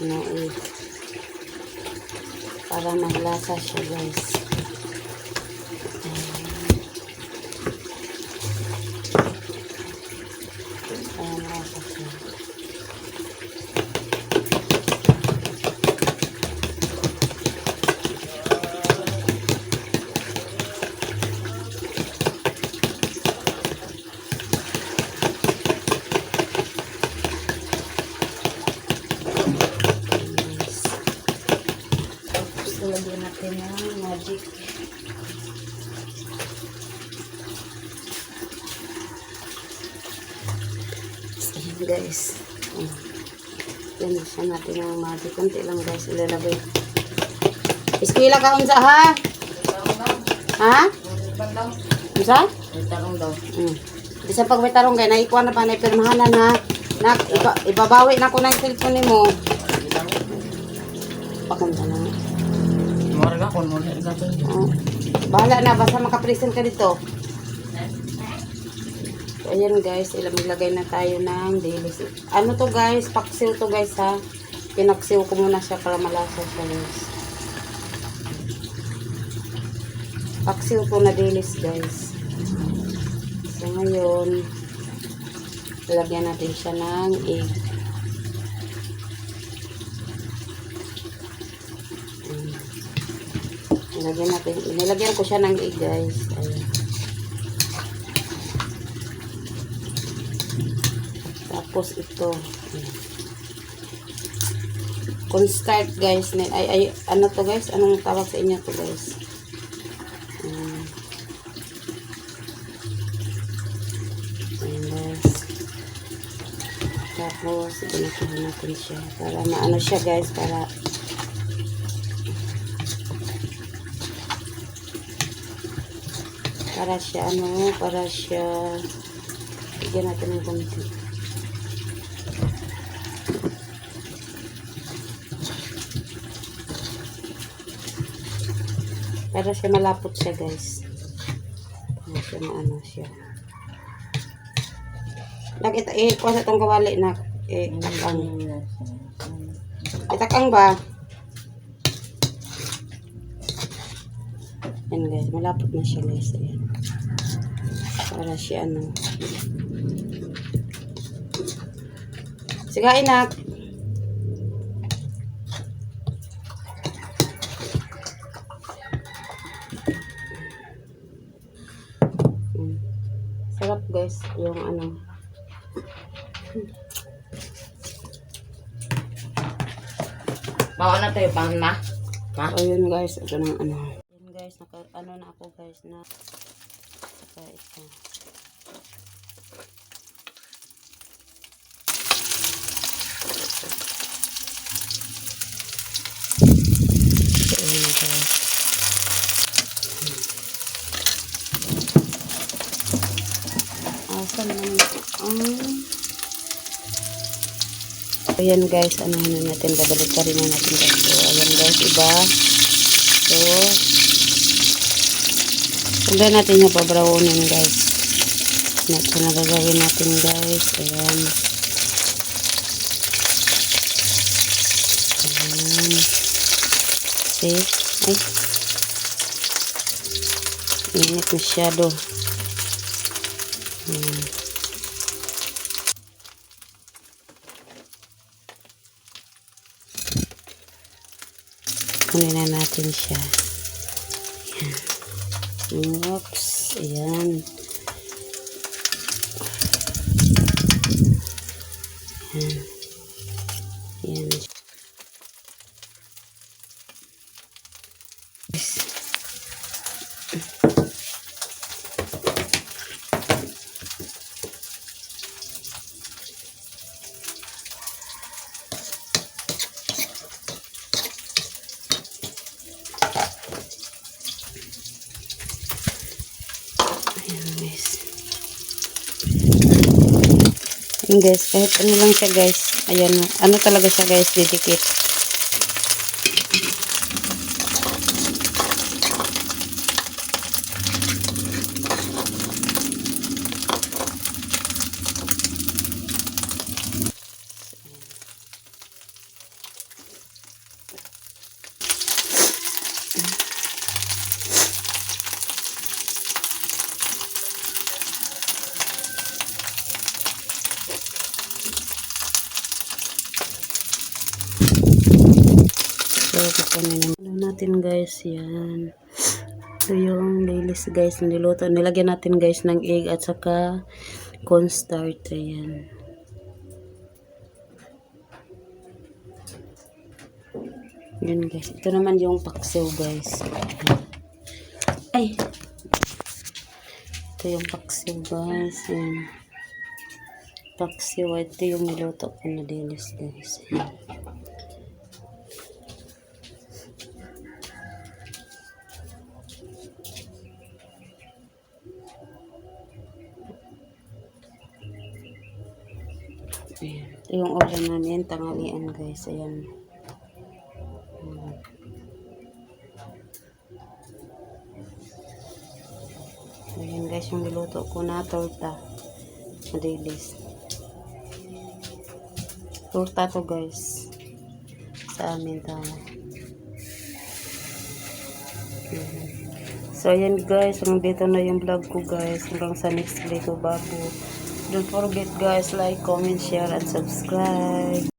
na i para maglasa siya guys. Natin ng magic. Ayan guys. Oh. Yan siya natin ng magic. Kunti lang guys ilalagay. Eskwela ka unsa ha? Ha? Unsa? Tarong daw. Mm. Bisa pag may tarong kay naikuha na pa na pirmahanan ha. Iba, ibabawi na ko ng cellphone mo. Pakunta na. Marga kon mo na gato. Oh. Bahala na, basta makapresent ka dito. So, ayan guys, ilagay na tayo ng daily sip. Ano to guys? Paksiw to guys ha. Pinaksiw ko muna siya para malasa siya guys. Paksiw to na dailies guys. So ngayon, lagyan natin siya ng egg. Nilagyan natin, nilagyan ko siya ng egg guys. Ayan. Tapos ito. Cornstarch guys. Ay, ay, ano to guys? Anong tawag sa inyo to guys? Ayan. Ayan guys. Tapos, ginagawa natin siya. Para maano siya guys. Para para siya ano, para siya bigyan natin ng konti. Para siya malapot siya guys. Para siya maano siya. Nakita, eh, kuha sa itong kawali na, eh, takang. Itakang ba? Yan guys, malapot na siya guys. Ayan. Para siya ano. Sige, inak. Mm. Sarap guys, yung ano. Mao na tayo pang na. Ha? Yun guys, ito na ano. Ano na ako guys na. Saka ito. So, yun guys. Asan naman? Um, Ayan guys, ano na natin, babalik pa rin na natin guys. So, ayan guys, iba. So, sundan natin yung pabrawunin guys. Ito na gagawin natin guys. Ayan. Ayan. See? Ay. Init masyado. Ayan. Kunin na natin siya. Ayan. Oops. Ayan. Ayan. Ayan. Ayan Guys, kahit ano lang siya guys. Ayan, ano talaga siya guys, didikit. Kukunin Ano natin guys, yan. Ito yung lilis guys, niluto. Nilagyan natin guys ng egg at saka cornstarch. Ayan. Yun guys. Ito naman yung paksiw guys. Ay! Ito yung paksiw guys. Ayan. Paksiw. Ito yung niluto ko na dilis guys. Ayan. Ayan. Ito yung ulam namin, tanghalian guys. Ayan. Ayan. Guys, yung niluto ko na torta. Madilis. Torta to guys. Sa amin to. Ayan. So ayan guys, hanggang dito na yung vlog ko guys. Hanggang sa next video bago. Don't forget guys, like, comment, share, and subscribe.